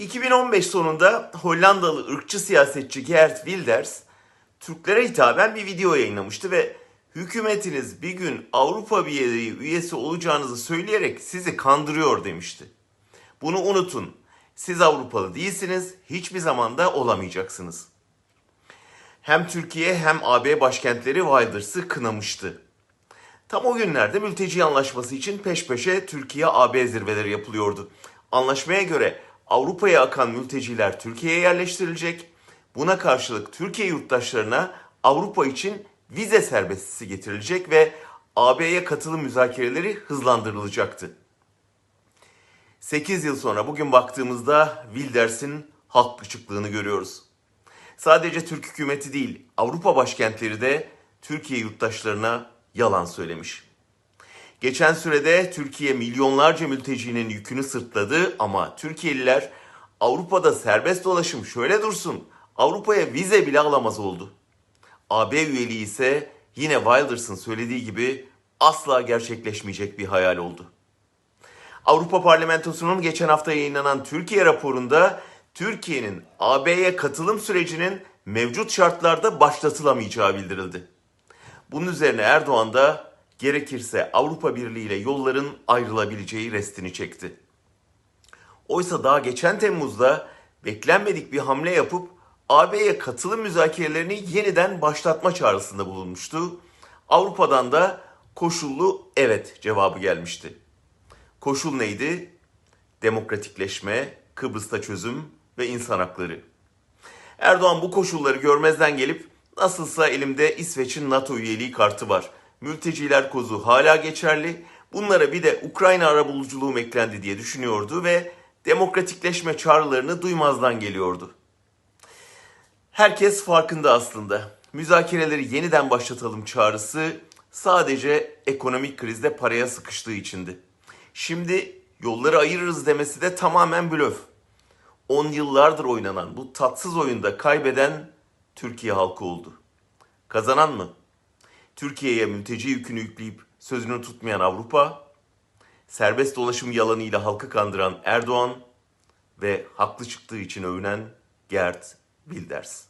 2015 sonunda Hollandalı ırkçı siyasetçi Geert Wilders Türklere hitaben bir video yayınlamıştı ve hükümetiniz bir gün Avrupa Birliği üyesi olacağınızı söyleyerek sizi kandırıyor demişti. Bunu unutun. Siz Avrupalı değilsiniz, hiçbir zaman da olamayacaksınız. Hem Türkiye hem AB başkentleri Wilders'ı kınamıştı. Tam o günlerde mülteci anlaşması için peş peşe Türkiye-AB zirveleri yapılıyordu. Anlaşmaya göre Avrupa'ya akan mülteciler Türkiye'ye yerleştirilecek. Buna karşılık Türkiye yurttaşlarına Avrupa için vize serbestisi getirilecek ve AB'ye katılım müzakereleri hızlandırılacaktı. 8 yıl sonra bugün baktığımızda Wilders'in halk açıklığını görüyoruz. Sadece Türk hükümeti değil, Avrupa başkentleri de Türkiye yurttaşlarına yalan söylemiş. Geçen sürede Türkiye milyonlarca mültecinin yükünü sırtladı ama Türkiye'liler Avrupa'da serbest dolaşım şöyle dursun, Avrupa'ya vize bile alamaz oldu. AB üyeliği ise yine Wilders'ın söylediği gibi asla gerçekleşmeyecek bir hayal oldu. Avrupa Parlamentosu'nun geçen hafta yayınlanan Türkiye raporunda Türkiye'nin AB'ye katılım sürecinin mevcut şartlarda başlatılamayacağı bildirildi. Bunun üzerine Erdoğan da gerekirse Avrupa Birliği ile yolların ayrılabileceği restini çekti. Oysa daha geçen Temmuz'da beklenmedik bir hamle yapıp AB'ye katılım müzakerelerini yeniden başlatma çağrısında bulunmuştu. Avrupa'dan da koşullu evet cevabı gelmişti. Koşul neydi? Demokratikleşme, Kıbrıs'ta çözüm ve insan hakları. Erdoğan bu koşulları görmezden gelip nasılsa elimde İsveç'in NATO üyeliği kartı var. Mülteciler kozu hala geçerli. Bunlara bir de Ukrayna arabuluculuğum eklendi diye düşünüyordu ve demokratikleşme çağrılarını duymazdan geliyordu. Herkes farkında aslında. Müzakereleri yeniden başlatalım çağrısı sadece ekonomik krizde paraya sıkıştığı içindi. Şimdi yolları ayırırız demesi de tamamen blöf. 10 yıllardır oynanan bu tatsız oyunda kaybeden Türkiye halkı oldu. Kazanan mı? Türkiye'ye mülteci yükünü yükleyip sözünü tutmayan Avrupa, serbest dolaşım yalanıyla halkı kandıran Erdoğan ve haklı çıktığı için övünen Gert Wilders.